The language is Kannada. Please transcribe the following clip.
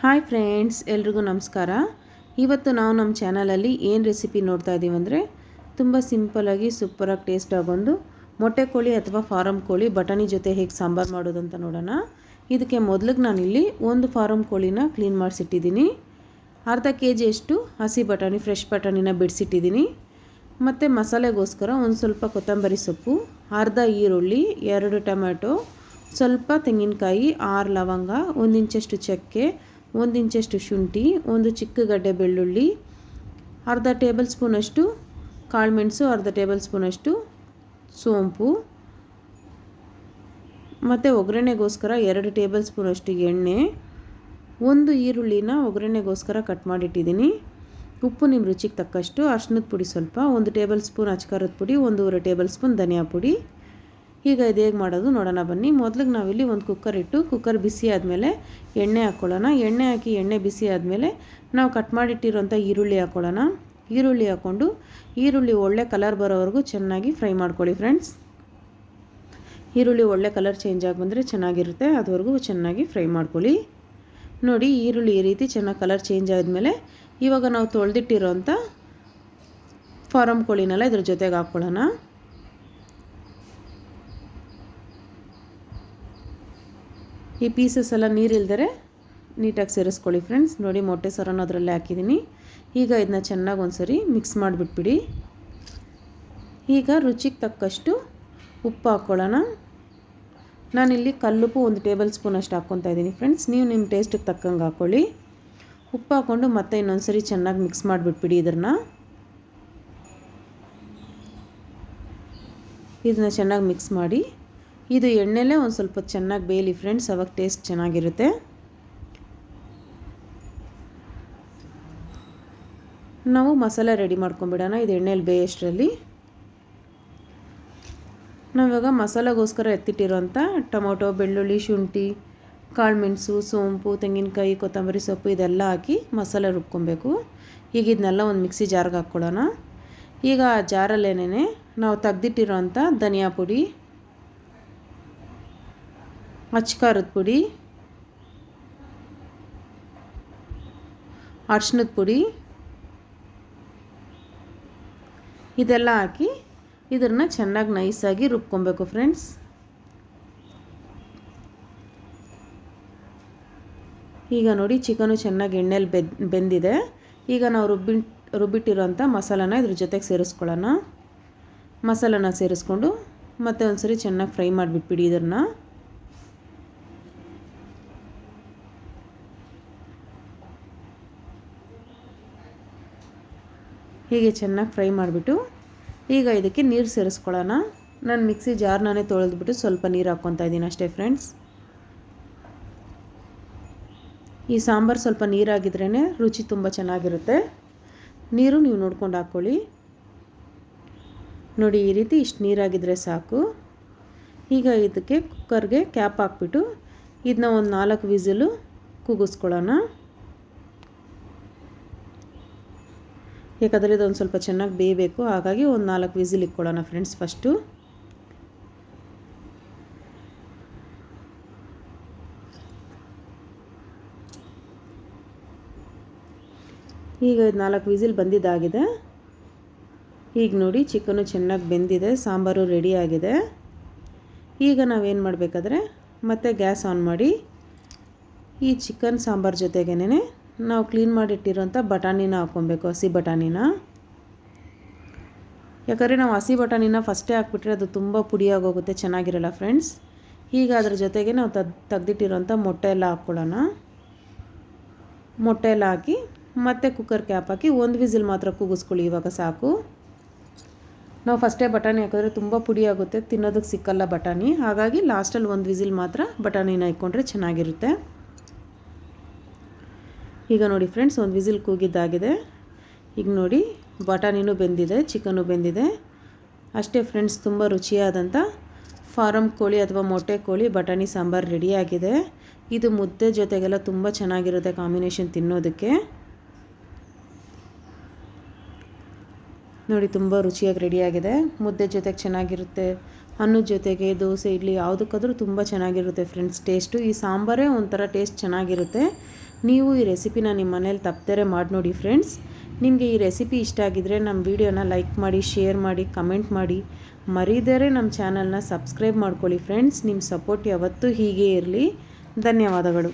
ಹಾಯ್ ಫ್ರೆಂಡ್ಸ್, ಎಲ್ರಿಗೂ ನಮಸ್ಕಾರ. ಇವತ್ತು ನಾವು ನಮ್ಮ ಚಾನಲಲ್ಲಿ ಏನು ರೆಸಿಪಿ ನೋಡ್ತಾ ಇದ್ದೀವಿ ಅಂದರೆ, ತುಂಬ ಸಿಂಪಲಾಗಿ ಸೂಪರಾಗಿ ಟೇಸ್ಟ್ ಆಗೊಂದು ಮೊಟ್ಟೆ ಕೋಳಿ ಅಥವಾ ಫಾರಮ್ ಕೋಳಿ, ಬಟಾಣಿ ಜೊತೆ ಹೇಗೆ ಸಾಂಬಾರು ಮಾಡೋದು ಅಂತ ನೋಡೋಣ. ಇದಕ್ಕೆ ಮೊದಲಿಗೆ ನಾನಿಲ್ಲಿ ಒಂದು ಫಾರಮ್ ಕೋಳಿನ ಕ್ಲೀನ್ ಮಾಡಿಸಿಟ್ಟಿದ್ದೀನಿ. ಅರ್ಧ ಕೆ ಜಿಯಷ್ಟು ಹಸಿ ಬಟಾಣಿ, ಫ್ರೆಶ್ ಬಟಾಣಿನ ಬಿಡಿಸಿಟ್ಟಿದ್ದೀನಿ. ಮತ್ತು ಮಸಾಲೆಗೋಸ್ಕರ ಒಂದು ಸ್ವಲ್ಪ ಕೊತ್ತಂಬರಿ ಸೊಪ್ಪು, ಅರ್ಧ ಈರುಳ್ಳಿ, ಎರಡು ಟೊಮ್ಯಾಟೊ, ಸ್ವಲ್ಪ ತೆಂಗಿನಕಾಯಿ, ಆರು ಲವಂಗ, ಒಂದು ಇಂಚಷ್ಟು ಚಕ್ಕೆ ಒಂದು ಇಂಚಷ್ಟು ಶುಂಠಿ, ಒಂದು ಚಿಕ್ಕ ಗಡ್ಡೆ ಬೆಳ್ಳುಳ್ಳಿ, ಅರ್ಧ ಟೇಬಲ್ ಸ್ಪೂನಷ್ಟು ಕಾಳುಮೆಣಸು ಅರ್ಧ ಟೇಬಲ್ ಸ್ಪೂನಷ್ಟು ಸೋಂಪು, ಮತ್ತು ಒಗ್ಗರಣೆಗೋಸ್ಕರ ಎರಡು ಟೇಬಲ್ ಸ್ಪೂನಷ್ಟು ಎಣ್ಣೆ, ಒಂದು ಈರುಳ್ಳಿನ ಒಗ್ಗರಣೆಗೋಸ್ಕರ ಕಟ್ ಮಾಡಿಟ್ಟಿದ್ದೀನಿ. ಉಪ್ಪು ನಿಮ್ಮ ರುಚಿಗೆ ತಕ್ಕಷ್ಟು ಅರ್ಶಿನದ ಪುಡಿ ಸ್ವಲ್ಪ, ಒಂದು ಟೇಬಲ್ ಸ್ಪೂನ್ ಅಚ್ಕಾರದ ಪುಡಿ, ಒಂದೂವರೆ ಟೇಬಲ್ ಸ್ಪೂನ್ ಧನಿಯಾ ಪುಡಿ. ಈಗ ಇದು ಹೇಗೆ ಮಾಡೋದು ನೋಡೋಣ ಬನ್ನಿ. ಮೊದಲಿಗೆ ನಾವಿಲ್ಲಿ ಒಂದು ಕುಕ್ಕರ್ ಇಟ್ಟು ಕುಕ್ಕರ್ ಬಿಸಿ ಆದಮೇಲೆ ಎಣ್ಣೆ ಹಾಕ್ಕೊಳ್ಳೋಣ ಎಣ್ಣೆ ಹಾಕಿ ಎಣ್ಣೆ ಬಿಸಿ ಆದಮೇಲೆ ನಾವು ಕಟ್ ಮಾಡಿಟ್ಟಿರೋಂಥ ಈರುಳ್ಳಿ ಹಾಕ್ಕೊಳ್ಳೋಣ ಈರುಳ್ಳಿ ಹಾಕ್ಕೊಂಡು, ಈರುಳ್ಳಿ ಒಳ್ಳೆ ಕಲರ್ ಬರೋವರೆಗೂ ಚೆನ್ನಾಗಿ ಫ್ರೈ ಮಾಡ್ಕೊಳ್ಳಿ ಫ್ರೆಂಡ್ಸ್ ಈರುಳ್ಳಿ ಒಳ್ಳೆ ಕಲರ್ ಚೇಂಜ್ ಆಗಿ ಬಂದರೆ ಚೆನ್ನಾಗಿರುತ್ತೆ. ಅದುವರೆಗೂ ಚೆನ್ನಾಗಿ ಫ್ರೈ ಮಾಡ್ಕೊಳ್ಳಿ. ನೋಡಿ, ಈರುಳ್ಳಿ ಈ ರೀತಿ ಚೆನ್ನಾಗಿ ಕಲರ್ ಚೇಂಜ್ ಆದಮೇಲೆ ಇವಾಗ ನಾವು ತೊಳೆದಿಟ್ಟಿರೋಂಥ ಫಾರಮ್ ಕೋಳಿನೆಲ್ಲ ಇದ್ರ ಜೊತೆಗೆ ಹಾಕ್ಕೊಳ್ಳೋಣ ಈ ಪೀಸಸ್ ಎಲ್ಲ ನೀರಿಲ್ದರೆ ನೀಟಾಗಿ ಸೇರಿಸ್ಕೊಳ್ಳಿ ಫ್ರೆಂಡ್ಸ್ ನೋಡಿ ಮೊಟ್ಟೆ ಸರನ್ನು ಅದರಲ್ಲೇ ಹಾಕಿದ್ದೀನಿ ಈಗ ಇದನ್ನ ಚೆನ್ನಾಗಿ ಒಂದ್ಸರಿ ಮಿಕ್ಸ್ ಮಾಡಿಬಿಟ್ಬಿಡಿ. ಈಗ ರುಚಿಗೆ ತಕ್ಕಷ್ಟು ಉಪ್ಪು ಹಾಕ್ಕೊಳ್ಳೋಣ ನಾನಿಲ್ಲಿ ಕಲ್ಲುಪ್ಪು ಒಂದು ಟೇಬಲ್ ಸ್ಪೂನ್ ಅಷ್ಟು ಹಾಕ್ಕೊತಾ ಇದ್ದೀನಿ ಫ್ರೆಂಡ್ಸ್ ನೀವು ನಿಮ್ಮ ಟೇಸ್ಟಿಗೆ ತಕ್ಕಂಗೆ ಹಾಕ್ಕೊಳ್ಳಿ ಉಪ್ಪು ಹಾಕ್ಕೊಂಡು ಮತ್ತೆ ಇನ್ನೊಂದು ಸರಿ ಚೆನ್ನಾಗಿ ಮಿಕ್ಸ್ ಮಾಡಿಬಿಟ್ಬಿಡಿ ಇದನ್ನು ಇದನ್ನ ಚೆನ್ನಾಗಿ ಮಿಕ್ಸ್ ಮಾಡಿ. ಇದು ಎಣ್ಣೆಲೇ ಒಂದು ಸ್ವಲ್ಪ ಚೆನ್ನಾಗಿ ಬೇಯಲಿ ಫ್ರೆಂಡ್ಸ್ ಅವಾಗ ಟೇಸ್ಟ್ ಚೆನ್ನಾಗಿರುತ್ತೆ. ನಾವು ಮಸಾಲೆ ರೆಡಿ ಮಾಡ್ಕೊಂಬಿಡೋಣ ಇದು ಎಣ್ಣೆಲಿ ಬೇಯಷ್ಟರಲ್ಲಿ. ನಾವಿವಾಗ ಮಸಾಲೆಗೋಸ್ಕರ ಎತ್ತಿಟ್ಟಿರೋಂಥ ಟೊಮೊಟೊ, ಬೆಳ್ಳುಳ್ಳಿ, ಶುಂಠಿ ಕಾಳುಮೆಣಸು ಸೋಂಪು, ತೆಂಗಿನಕಾಯಿ, ಕೊತ್ತಂಬರಿ ಸೊಪ್ಪು ಇದೆಲ್ಲ ಹಾಕಿ ಮಸಾಲೆ ರುಬ್ಕೊಬೇಕು. ಈಗ ಇದನ್ನೆಲ್ಲ ಒಂದು ಮಿಕ್ಸಿ ಜಾರ್ಗೆ ಹಾಕ್ಕೊಳ್ಳೋಣ ಈಗ ಆ ಜಾರಲ್ಲೇನೇ ನಾವು ತೆಗ್ದಿಟ್ಟಿರೋಂಥ ಧನಿಯಾ ಪುಡಿ ಅಚ್ಕಾರದ ಪುಡಿ, ಅರ್ಶಿನದ ಪುಡಿ, ಇದೆಲ್ಲ ಹಾಕಿ ಇದನ್ನು ಚೆನ್ನಾಗಿ ನೈಸಾಗಿ ರುಬ್ಕೊಬೇಕು ಫ್ರೆಂಡ್ಸ್ ಈಗ ನೋಡಿ ಚಿಕನು ಚೆನ್ನಾಗಿ ಎಣ್ಣೆಲಿ ಬೆದ್, ಬೆಂದಿದೆ. ಈಗ ನಾವು ರುಬ್ಬಿ ರುಬ್ಬಿಟ್ಟಿರೋಂಥ ಮಸಾಲಾನ ಇದ್ರ ಜೊತೆಗೆ ಸೇರಿಸ್ಕೊಳ್ಳೋಣ. ಮಸಾಲನ ಸೇರಿಸ್ಕೊಂಡು ಮತ್ತೆ ಒಂದ್ಸರಿ ಚೆನ್ನಾಗಿ ಫ್ರೈ ಮಾಡಿಬಿಟ್ಬಿಡಿ ಇದನ್ನು. ಹೀಗೆ ಚೆನ್ನಾಗಿ ಫ್ರೈ ಮಾಡಿಬಿಟ್ಟು ಈಗ ಇದಕ್ಕೆ ನೀರು ಸೇರಿಸ್ಕೊಳ್ಳೋಣ. ನಾನು ಮಿಕ್ಸಿ ಜಾರ್ನೇ ತೊಳೆದ್ಬಿಟ್ಟು ಸ್ವಲ್ಪ ನೀರು ಹಾಕ್ಕೊತಾ ಇದ್ದೀನಿ ಅಷ್ಟೇ ಫ್ರೆಂಡ್ಸ್ ಈ ಸಾಂಬಾರು ಸ್ವಲ್ಪ ನೀರಾಗಿದ್ರೇ ರುಚಿ ತುಂಬ ಚೆನ್ನಾಗಿರುತ್ತೆ. ನೀರು ನೀವು ನೋಡ್ಕೊಂಡು ಹಾಕ್ಕೊಳ್ಳಿ ನೋಡಿ, ಈ ರೀತಿ ಇಷ್ಟು ನೀರಾಗಿದ್ದರೆ ಸಾಕು. ಈಗ ಇದಕ್ಕೆ ಕುಕ್ಕರ್ಗೆ ಕ್ಯಾಪ್ ಹಾಕ್ಬಿಟ್ಟು ಇದನ್ನ ಒಂದು ನಾಲ್ಕು ವಿಸಿಲು ಕೂಗಿಸ್ಕೊಳ್ಳೋಣ ಯಾಕಂದರೆ ಇದೊಂದು ಸ್ವಲ್ಪ ಚೆನ್ನಾಗಿ ಬೇಯಬೇಕು. ಹಾಗಾಗಿ ಒಂದು ನಾಲ್ಕು ವಿಸಿಲ್ ಇಕ್ಕೊಳ್ಳೋಣ ಫ್ರೆಂಡ್ಸ್ ಫಸ್ಟು. ಈಗ ನಾಲ್ಕು ವಿಸಿಲ್ ಬಂದಿದ್ದಾಗಿದೆ. ಈಗ ನೋಡಿ ಚಿಕನು ಚೆನ್ನಾಗಿ ಬೆಂದಿದೆ, ಸಾಂಬಾರು ರೆಡಿಯಾಗಿದೆ ಈಗ ನಾವೇನು ಮಾಡಬೇಕಾದ್ರೆ ಮತ್ತೆ ಗ್ಯಾಸ್ ಆನ್ ಮಾಡಿ ಈ ಚಿಕನ್ ಸಾಂಬಾರು ಜೊತೆಗೇನೆ ನಾವು ಕ್ಲೀನ್ ಮಾಡಿಟ್ಟಿರೋಂಥ ಬಟಾಣಿನ ಹಾಕ್ಕೊಬೇಕು, ಹಸಿ ಬಟಾಣಿನ. ಯಾಕಂದರೆ ನಾವು ಹಸಿ ಬಟಾಣಿನ ಫಸ್ಟೇ ಹಾಕ್ಬಿಟ್ರೆ ಅದು ತುಂಬ ಪುಡಿಯಾಗೋಗುತ್ತೆ, ಚೆನ್ನಾಗಿರಲ್ಲ ಫ್ರೆಂಡ್ಸ್. ಈಗ ಅದ್ರ ಜೊತೆಗೆ ನಾವು ತದ್ ತೆಗ್ದಿಟ್ಟಿರೋಂಥ ಮೊಟ್ಟೆ ಎಲ್ಲ ಹಾಕ್ಕೊಳ್ಳೋಣ. ಮೊಟ್ಟೆ ಎಲ್ಲ ಹಾಕಿ ಮತ್ತೆ ಕುಕ್ಕರ್ ಕ್ಯಾಪ್ ಹಾಕಿ ಒಂದು ವಿಸಿಲ್ ಮಾತ್ರ ಕೂಗಿಸ್ಕೊಳ್ಳಿ, ಇವಾಗ ಸಾಕು. ನಾವು ಫಸ್ಟೇ ಬಟಾಣಿ ಹಾಕಿದ್ರೆ ತುಂಬ ಪುಡಿ ಆಗುತ್ತೆ ತಿನ್ನೋದಕ್ಕೆ ಸಿಕ್ಕಲ್ಲ ಬಟಾಣಿ. ಹಾಗಾಗಿ ಲಾಸ್ಟಲ್ಲಿ ಒಂದು ವಿಸಿಲ್ ಮಾತ್ರ ಬಟಾಣಿನ ಇಕ್ಕೊಂಡ್ರೆ ಚೆನ್ನಾಗಿರುತ್ತೆ. ಈಗ ನೋಡಿ ಫ್ರೆಂಡ್ಸ್ ಒಂದು ವಿಸಿಲ್ ಕೂಗಿದ್ದಾಗಿದೆ. ಈಗ ನೋಡಿ, ಬಟಾಣಿನೂ ಬೆಂದಿದೆ ಚಿಕನು ಬೆಂದಿದೆ. ಅಷ್ಟೇ ಫ್ರೆಂಡ್ಸ್ ತುಂಬ ರುಚಿಯಾದಂಥ ಫಾರಮ್ ಕೋಳಿ ಅಥವಾ ಮೊಟ್ಟೆ ಕೋಳಿ, ಬಟಾಣಿ, ಸಾಂಬಾರು ರೆಡಿಯಾಗಿದೆ. ಇದು ಮುದ್ದೆ ಜೊತೆಗೆಲ್ಲ ತುಂಬ ಚೆನ್ನಾಗಿರುತ್ತೆ ಕಾಂಬಿನೇಷನ್ ತಿನ್ನೋದಕ್ಕೆ. ನೋಡಿ, ತುಂಬ ರುಚಿಯಾಗಿ ರೆಡಿಯಾಗಿದೆ. ಮುದ್ದೆ ಜೊತೆಗೆ ಚೆನ್ನಾಗಿರುತ್ತೆ. ಅನ್ನದ ಜೊತೆಗೆ ದೋಸೆ, ಇಡ್ಲಿ, ಯಾವುದಕ್ಕಾದ್ರೂ ತುಂಬ ಚೆನ್ನಾಗಿರುತ್ತೆ ಫ್ರೆಂಡ್ಸ್ ಟೇಸ್ಟು ಈ ಸಾಂಬಾರೇ ಒಂಥರ ಟೇಸ್ಟ್ ಚೆನ್ನಾಗಿರುತ್ತೆ. ನೀವು ಈ ರೆಸಿಪಿನ ನಿಮ್ಮ ಮನೇಲಿ ತಪ್ಪದೇ ಮಾಡಿ ನೋಡಿ ಫ್ರೆಂಡ್ಸ್. ನಿಮಗೆ ಈ ರೆಸಿಪಿ ಇಷ್ಟ ಆಗಿದ್ದರೆ ನಮ್ಮ ವಿಡಿಯೋನ ಲೈಕ್ ಮಾಡಿ, ಶೇರ್ ಮಾಡಿ, ಕಮೆಂಟ್ ಮಾಡಿ. ಮರೀದರೆ ನಮ್ಮ ಚಾನಲ್ನ ಸಬ್ಸ್ಕ್ರೈಬ್ ಮಾಡ್ಕೊಳ್ಳಿ ಫ್ರೆಂಡ್ಸ್. ನಿಮ್ಮ ಸಪೋರ್ಟ್ ಯಾವತ್ತೂ ಹೀಗೆ ಇರಲಿ. ಧನ್ಯವಾದಗಳು.